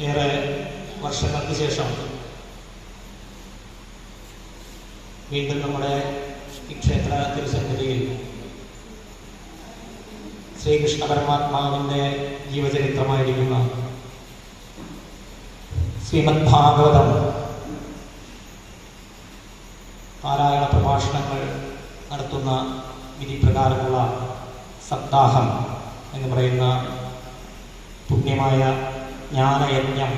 ഏറെ വർഷങ്ങൾക്ക് ശേഷം വീണ്ടും നമ്മുടെ ഈ ക്ഷേത്ര തിരുസന്നിധിയിൽ ശ്രീകൃഷ്ണ പരമാത്മാവിന്റെ ജീവചരിത്രമായിരിക്കുന്ന ശ്രീമദ് ഭാഗവതം പാരായണ പ്രഭാഷണങ്ങൾ നടത്തുന്ന വിധി പ്രകാരമുള്ള സപ്താഹം എന്ന് പറയുന്ന പുണ്യമായ ജ്ഞാനയജ്ഞം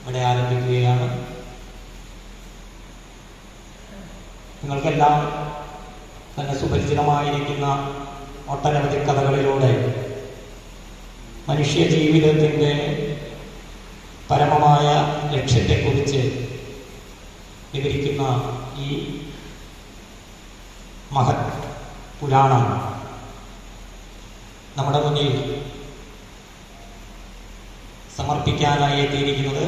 ഇവിടെ ആരംഭിക്കുകയാണ്. നിങ്ങൾക്കെല്ലാം തന്നെ സുപരിചിതമായിരിക്കുന്ന ഒട്ടനവധി കഥകളിലൂടെ മനുഷ്യ ജീവിതത്തിന്റെ പരമമായ ലക്ഷ്യത്തെക്കുറിച്ച് വിവരിക്കുന്ന ഈ മഹത് പുരാണം നമ്മുടെ മുന്നിൽ സമർപ്പിക്കാനായി എത്തിയിരിക്കുന്നത്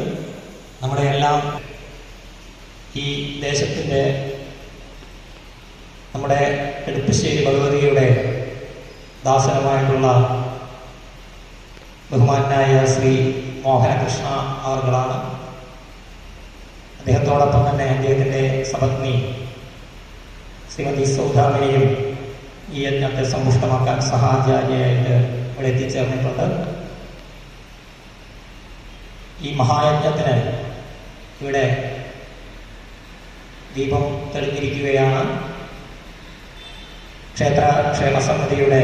നമ്മുടെ എല്ലാം ഈ ദേശത്തിന്റെ നമ്മുടെ എടുപ്പശ്ശേരി ഭഗവതിയുടെ ദാസനമായിട്ടുള്ള ബഹുമാനായ ശ്രീ മോഹനകൃഷ്ണ അവർകളാണ് അദ്ദേഹത്തോടൊപ്പം തന്നെ അദ്ദേഹത്തിന്റെ സപത്നി ശ്രീമതി സൗദാമിനിയും ഈ യജ്ഞത്തെ സമ്പുഷ്ടമാക്കാൻ സഹാചാര്യായിട്ട് ഇവിടെ എത്തിച്ചേർന്നിട്ടുണ്ട്. ഈ മഹായജ്ഞത്തിന് ഇവിടെ ദീപം തെളിഞ്ഞിരിക്കുകയാണ്. ക്ഷേത്ര സമിതിയുടെ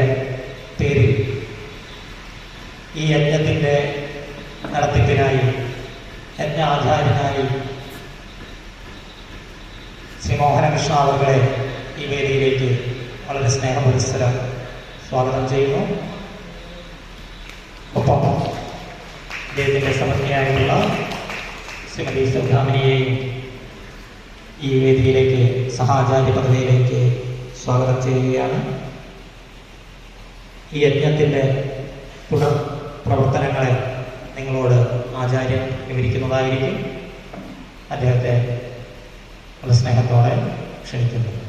പേരിൽ ഈ യജ്ഞത്തിന്റെ നടത്തിപ്പിനായി യജ്ഞ ആചാര്യനായി ശ്രീ മോഹനകൃഷ്ണ അവരുടെ ഈ വേദിയിലേക്ക് വളരെ സ്നേഹപുരസ്സരം സ്വാഗതം ചെയ്യുന്നു. ശ്രീമതി സൗദാമിനിയെയും ഈ വേദിയിലേക്ക് സഹാചാര്യ പദവിയിലേക്ക് സ്വാഗതം ചെയ്യുകയാണ്. ഈ യജ്ഞത്തിന്റെ തുടർ പ്രവർത്തനങ്ങളെ നിങ്ങളോട് ആചാര്യൻ വിവരിക്കുന്നതായിരിക്കും. അദ്ദേഹത്തെ സ്നേഹത്തോടെ ക്ഷണിക്കുന്നു.